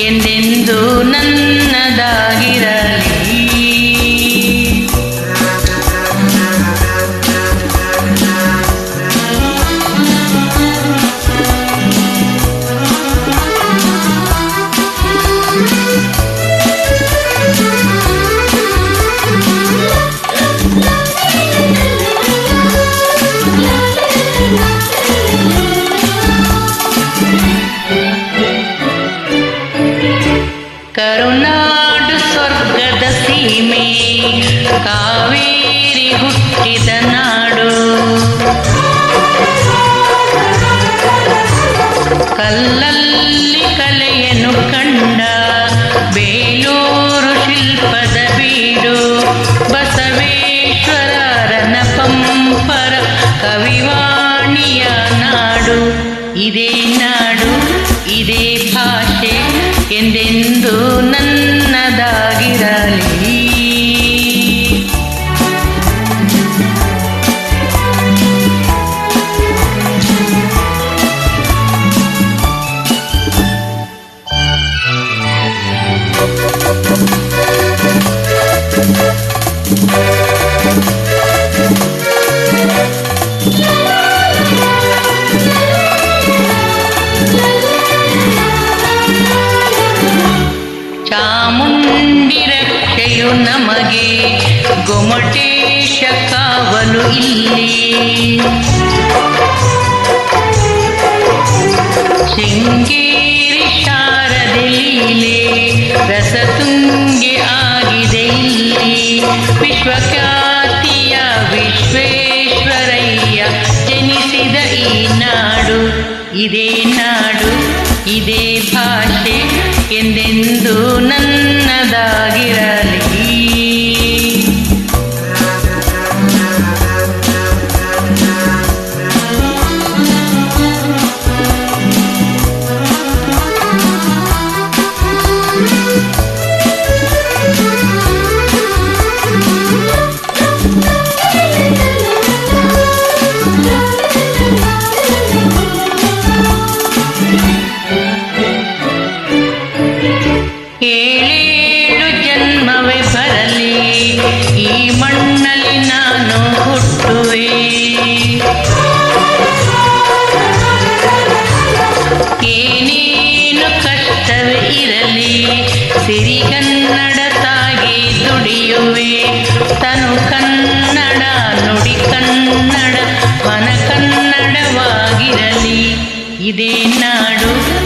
ಎಂದೆಂದು ನನ್ನದಾಗಿರಲಿ ಕರುನಾಡು ಸ್ವರ್ಗದ ಸೀಮೆ, ಕಾವೇರಿ ಹುಟ್ಟಿದ ನಾಡು. ಕಲ್ಲಲ್ಲಿ ಕಲೆಯನ್ನು ಕಂಡ ಬೇಲೂರು ಶಿಲ್ಪದ ಬೀಡು, ಬಸವೇಶ್ವರನ ಪಂಪರ, ಕವಿವಾಣಿಯ ನಾಡು. ಇದೇ ನಾಡು, ಇದೇ ಭಾಷೆ ಎಂದೆಂದು ನನ್ನದಾಗಿರಲಿ ಚಾಮುಂಡಿ ನಮಗೆ ಗೊಮಟೇಶ ಕಾವಲು ಇಲ್ಲಿ. ಶೃಂಗೇರಿ ಶಾರದೆ ಲೀಲೆ ರಸತುಂಗೆ ಆಗಿದೆ ಇಲ್ಲಿ. ವಿಶ್ವಖ್ಯಾತಿಯ ವಿಶ್ವೇಶ್ವರಯ್ಯ ಜನಿಸಿದ ಈ ನಾಡು, ಇದೇ ನಾಡು, ಇದೇ ಭಾಷೆ ಎಂದೆಂದು ನನ್ನದಾಗಿರಲಿ ಏಳೇಳು ಜನ್ಮವೇ ಬರಲಿ. ಈ ಮಣ್ಣಲ್ಲಿ ನಾನು ಹುಟ್ಟುವೆ. ಏನೇನು ಕಷ್ಟವೇ ಇರಲಿ ಸಿರಿಗನ್ನಡ ತಾಗಿ ದುಡಿಯುವೆ. ತನು ಕನ್ನಡ, ನುಡಿ ಕನ್ನಡ, ಮನ ಕನ್ನಡವಾಗಿರಲಿ. ಇದೇ ನಾಡು.